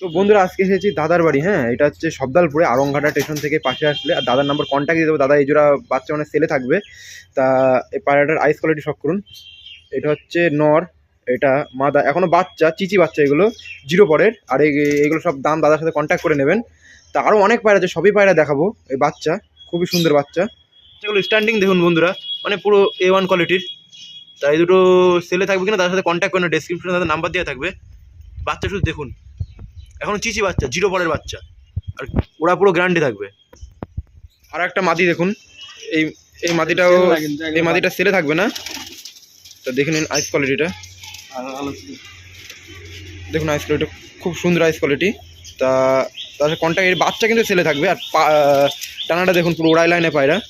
তো বন্ধুরা, আজকে এসেছি দাদার বাড়ি হ্যাঁ? এটা হচ্ছে সবদালপুরে, আরংঘাটা স্টেশন থেকে পাশে আসলে। আর দাদার নাম্বার কন্ট্যাক্ট দিয়ে দেবো। দাদা, এই জোড়া বাচ্চা মানে সেলে থাকবে। তা, এই পায়রাটার আইস কোয়ালিটি সব করুন। এটা হচ্ছে নর, এটা মাদা এখনও বাচ্চা, চিচি বাচ্চা এগুলো জিরো পরের। আর এই- এগুলো সব দাম দাদার সাথে কন্ট্যাক্ট করে নেবেন। তা আরও অনেক পায়রা আছে, সবই পায়রা দেখাবো, এই বাচ্চা। খুবই সুন্দর বাচ্চা। এগুলো স্ট্যান্ডিং দেখুন বন্ধুরা মানে পুরো এ ওয়ান কোয়ালিটির তাই দুটো সেলে থাকবে কিনা, তার সাথে কন্ট্যাক্ট করে ডেসক্রিপশনে তাদের নাম্বার দেওয়া থাকবে। বাচ্চা শুধু দেখুন। এখনও চিচি বাচ্চা জিরো পরের বাচ্চা। আর ওরা পুরো গ্যারান্টি থাকবে। আর একটা মাদি দেখুন। এই এই মাদিটাও এই মাদিটা সেলে থাকবে না? তা দেখে নিন আইস কোয়ালিটিটা দেখুন আইস কোয়ালিটি খুব সুন্দর আইস কোয়ালিটি তা তার কন্ট্যাক্ট এর বাচ্চা কিন্তু সেলে থাকবে। আর পা- টানাটা দেখুন পুরো ওড়াই লাইনে পায়রা।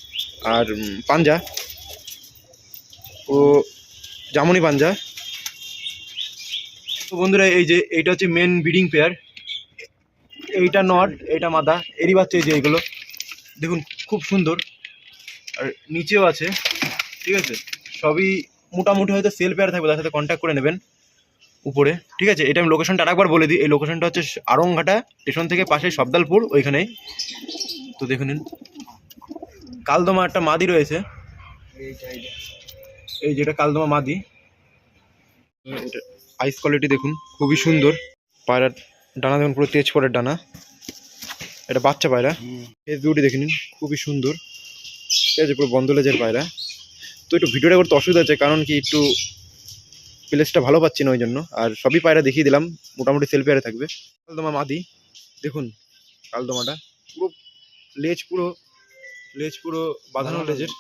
আর পাঞ্জা। ও জামুনি পাঞ্জা। তো বন্ধুরা এই যে এইটা হচ্ছে মেন ব্রিডিং পেয়ার এইটা নট, এইটা মাদা, এরই বাচ্চা এই যে এইগুলো। দেখুন, খুব সুন্দর। আর নিচেও আছে, ঠিক আছে? সবই মোটামুটি হয়তো সেল পেয়ার থাকবে, তার সাথে কন্ট্যাক্ট করে নেবেন উপরে। ঠিক আছে? এটা আমি লোকেশনটা আরেকবার বলে দিই। এই লোকেশনটা হচ্ছে আরংঘাটা স্টেশন থেকে পাশে সবদালপুর, ওইখানেই। তো দেখে নিন। কালদমা একটা মাদি রয়েছে। এই যেটা কালদমা মাদি। এটা আইস কোয়ালিটি দেখুন, খুবই সুন্দর। পায়রার ডানা দেখুন পুরো তেজ পরের ডানা। এটা বাচ্চা পায়রা। ফেস বিউটি দেখে নিন খুবই সুন্দর। ঠিক আছে পুরো বন্ধ লেজের পায়রা। তো একটু ভিডিওটা করতে অসুবিধা হচ্ছে কারণ কি একটু প্লেসটা ভালো পাচ্ছি না ওই জন্য আর সবই পায়রা দেখিয়ে দিলাম মোটামুটি সেল পেয়ারে থাকবে। কালদমা মাদি দেখুন কালদমাটা। পুরো লেজ পুরো লেজ পুরো বাঁধানো লেজের।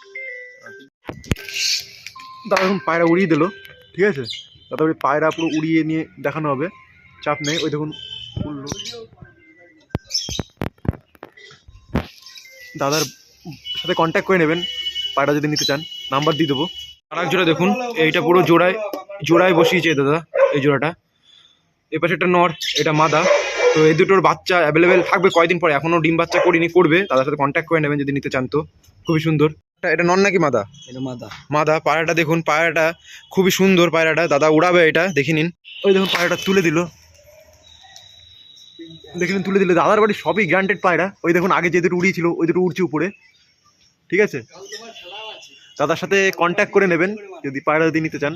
দাদা পায়রা উড়িয়ে দিল ঠিক আছে? তারপরে পায়রা পুরো উড়িয়ে নিয়ে দেখানো হবে চাপ নেই। ওই দেখুন দাদার সাথে কন্ট্যাক্ট করে নেবেন। পায়রা যদি নিতে চান নাম্বার দিয়ে দেবো। আর এক জোড়া দেখুন এইটা পুরো জোড়ায় জোড়ায় বসিয়েছে দাদা এই জোড়াটা। এ পাশে একটা নর এটা মাদা। তো এই দুটোর বাচ্চা অ্যাভেলেবেল থাকবে কয়দিন পরে এখনও ডিম বাচ্চা করিনি করবে। দাদার সাথে কন্ট্যাক্ট করে নেবেন যদি নিতে চান তো। খুবই সুন্দর। এটা- এটা নন নাকি মাদা? এটা মাদা। মাদা পায়রাটা দেখুন পায়রাটা খুবই সুন্দর পায়রাটা। দাদা উড়াবে এটা দেখে নিন। ওই দেখুন পায়রাটা তুলে দিল। দেখে নিন, তুলে দিলে। দাদার বাড়ি সবই গ্রান্টেড পায়রা। ওই দেখুন, আগে যে উড়িয়েছিল ওই দুটো উড়ছে উপরে। ঠিক আছে? দাদার সাথে কন্ট্যাক্ট করে নেবেন, যদি পায়রা যদি নিতে চান।